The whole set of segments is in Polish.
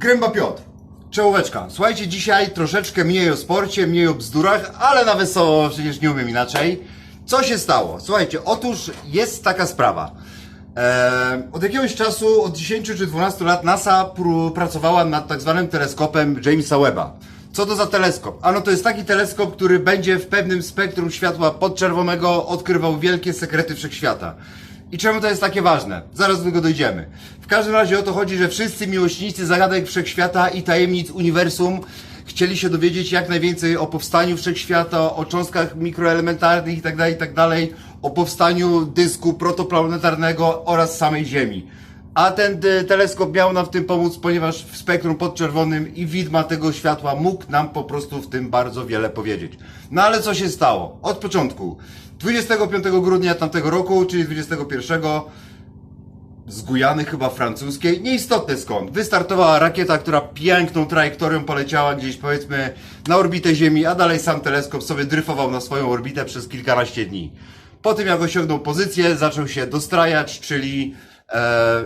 Gręba Piotr. Czołóweczka. Słuchajcie, dzisiaj troszeczkę mniej o sporcie, mniej o bzdurach, ale na wesoło przecież nie umiem inaczej. Co się stało? Słuchajcie, otóż jest taka sprawa. Eee, od jakiegoś czasu, od 10 czy 12 lat NASA pr- pracowała nad tak zwanym teleskopem Jamesa Webba. Co to za teleskop? Ano to jest taki teleskop, który będzie w pewnym spektrum światła podczerwonego odkrywał wielkie sekrety wszechświata. I czemu to jest takie ważne? Zaraz do tego dojdziemy. W każdym razie o to chodzi, że wszyscy miłośnicy zagadek wszechświata i tajemnic uniwersum chcieli się dowiedzieć jak najwięcej o powstaniu wszechświata, o cząstkach mikroelementarnych itd., itd., o powstaniu dysku protoplanetarnego oraz samej Ziemi. A ten y, teleskop miał nam w tym pomóc, ponieważ w spektrum podczerwonym i widma tego światła mógł nam po prostu w tym bardzo wiele powiedzieć. No ale co się stało? Od początku. 25 grudnia tamtego roku, czyli 21, z Gujany chyba francuskiej, nieistotne skąd, wystartowała rakieta, która piękną trajektorią poleciała gdzieś powiedzmy na orbitę Ziemi, a dalej sam teleskop sobie dryfował na swoją orbitę przez kilkanaście dni. Po tym jak osiągnął pozycję, zaczął się dostrajać, czyli e,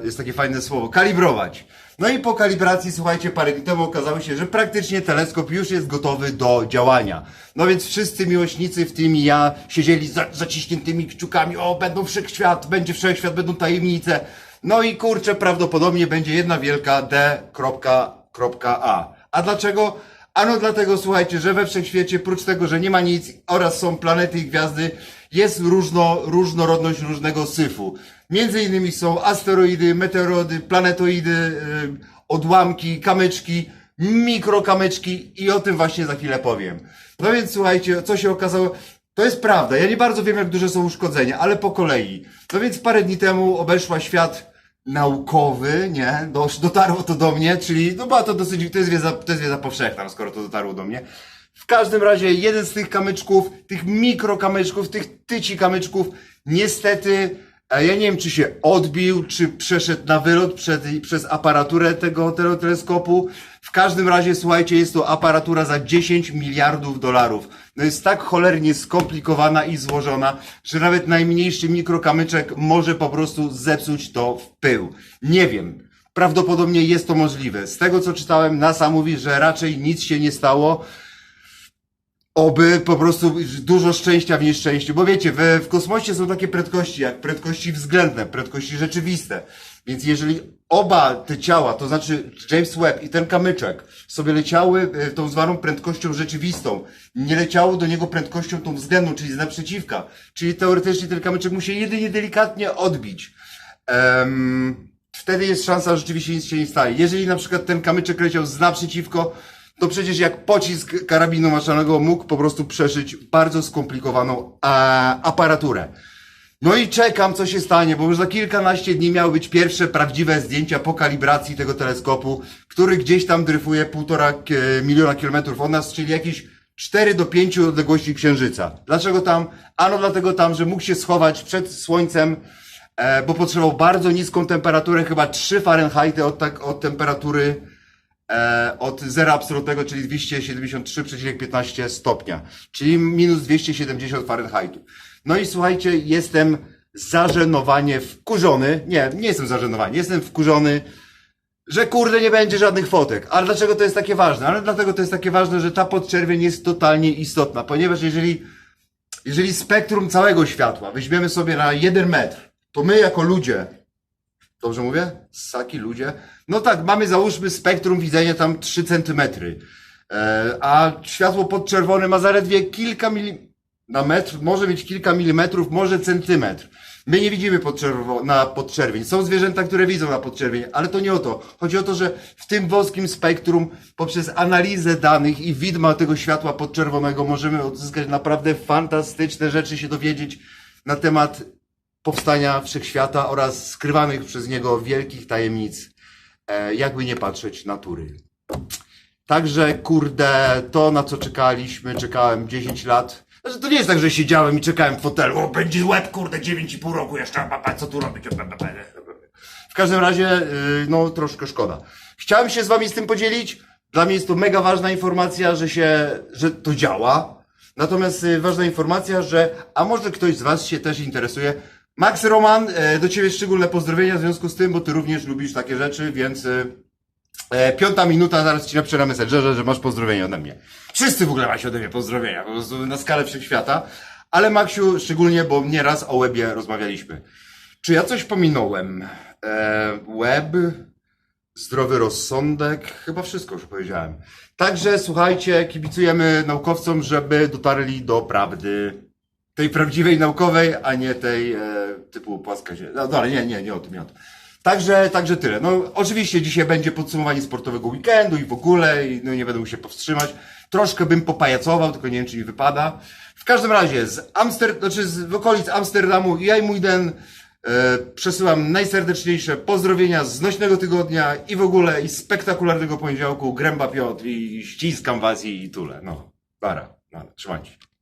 jest takie fajne słowo, kalibrować. No i po kalibracji, słuchajcie, parę dni temu okazało się, że praktycznie teleskop już jest gotowy do działania. No więc wszyscy miłośnicy, w tym i ja, siedzieli za, zaciśniętymi kciukami, o, będą wszechświat, będzie wszechświat, będą tajemnice. No i kurczę, prawdopodobnie będzie jedna wielka D.A. A dlaczego? Ano dlatego, słuchajcie, że we wszechświecie, prócz tego, że nie ma nic oraz są planety i gwiazdy, jest różno, różnorodność różnego syfu. Między innymi są asteroidy, meteoroidy, planetoidy, yy, odłamki, kamyczki, mikrokamyczki i o tym właśnie za chwilę powiem. No więc słuchajcie, co się okazało? To jest prawda, ja nie bardzo wiem jak duże są uszkodzenia, ale po kolei. No więc parę dni temu obeszła świat naukowy, nie? Dotarło to do mnie, czyli no była to dosyć, to jest wiedza, to jest wiedza powszechna, skoro to dotarło do mnie. W każdym razie jeden z tych kamyczków, tych mikrokamyczków, tych tyci kamyczków, niestety, e, ja nie wiem czy się odbił, czy przeszedł na wylot przed, przez aparaturę tego, teleskopu. W każdym razie, słuchajcie, jest to aparatura za 10 miliardów dolarów. No jest tak cholernie skomplikowana i złożona, że nawet najmniejszy mikrokamyczek może po prostu zepsuć to w pył. Nie wiem. Prawdopodobnie jest to możliwe. Z tego co czytałem, NASA mówi, że raczej nic się nie stało. Oby po prostu dużo szczęścia w nieszczęściu, bo wiecie, w, w kosmosie są takie prędkości, jak prędkości względne, prędkości rzeczywiste. Więc jeżeli oba te ciała, to znaczy James Webb i ten kamyczek, sobie leciały e, tą zwaną prędkością rzeczywistą, nie leciało do niego prędkością tą względną, czyli z naprzeciwka, czyli teoretycznie ten kamyczek musi jedynie delikatnie odbić. Em, wtedy jest szansa, że rzeczywiście nic się nie stanie. Jeżeli na przykład ten kamyczek leciał z naprzeciwko, to przecież jak pocisk karabinu maszynowego mógł po prostu przeszyć bardzo skomplikowaną a, aparaturę. No i czekam, co się stanie, bo już za kilkanaście dni miały być pierwsze prawdziwe zdjęcia po kalibracji tego teleskopu, który gdzieś tam dryfuje półtora e, miliona kilometrów od nas, czyli jakieś 4 do 5 odległości Księżyca. Dlaczego tam? Ano dlatego tam, że mógł się schować przed Słońcem, e, bo potrzebował bardzo niską temperaturę, chyba 3 Fahrenheity od, tak, od temperatury e, od zera absolutnego, czyli 273,15 stopnia, czyli minus 270 Fahrenheitu. No i słuchajcie, jestem zażenowanie wkurzony, nie, nie jestem zażenowany, jestem wkurzony, że kurde nie będzie żadnych fotek. Ale dlaczego to jest takie ważne? Ale dlatego to jest takie ważne, że ta podczerwień jest totalnie istotna, ponieważ jeżeli, jeżeli spektrum całego światła weźmiemy sobie na jeden metr, to my jako ludzie, Dobrze mówię? Ssaki, ludzie. No tak, mamy załóżmy spektrum widzenia tam 3 centymetry. E, a światło podczerwone ma zaledwie kilka mili... na metr, może mieć kilka milimetrów, może centymetr. My nie widzimy podczerwo... na podczerwień. Są zwierzęta, które widzą na podczerwień, ale to nie o to. Chodzi o to, że w tym wąskim spektrum, poprzez analizę danych i widma tego światła podczerwonego możemy odzyskać naprawdę fantastyczne rzeczy, się dowiedzieć na temat powstania wszechświata oraz skrywanych przez niego wielkich tajemnic, jakby nie patrzeć natury. Także, kurde, to na co czekaliśmy, czekałem 10 lat. Znaczy, to nie jest tak, że siedziałem i czekałem w fotelu, o, będzie łeb, kurde, 9,5 roku jeszcze, pa, pa, co tu robić? W każdym razie, yy, no, troszkę szkoda. Chciałem się z wami z tym podzielić. Dla mnie jest to mega ważna informacja, że się, że to działa. Natomiast y, ważna informacja, że, a może ktoś z was się też interesuje, Max Roman, e, do Ciebie szczególne pozdrowienia w związku z tym, bo Ty również lubisz takie rzeczy, więc e, E, piąta minuta, zaraz ci napiszę na Messengerze, że masz pozdrowienia ode mnie. Wszyscy w ogóle macie ode mnie pozdrowienia, po prostu na skalę wszechświata. Ale Maksiu, szczególnie, bo nieraz o webie rozmawialiśmy. Czy ja coś pominąłem? Web, zdrowy rozsądek, chyba wszystko już powiedziałem. Także słuchajcie, kibicujemy naukowcom, żeby dotarli do prawdy. Tej prawdziwej naukowej, a nie tej e, typu płaska ziemia. No dobra, nie, nie, nie o tym, nie o tym. Także, także tyle. No oczywiście dzisiaj będzie podsumowanie sportowego weekendu i w ogóle, i no nie będę się powstrzymać. Troszkę bym popajacował, tylko nie wiem, czy mi wypada. W każdym razie z Amster, znaczy z okolic Amsterdamu ja i mój den e, przesyłam najserdeczniejsze pozdrowienia z nośnego tygodnia i w ogóle i spektakularnego poniedziałku. Gręba Piotr i ściskam was i, i tule. No, bara. No, trzymajcie. się.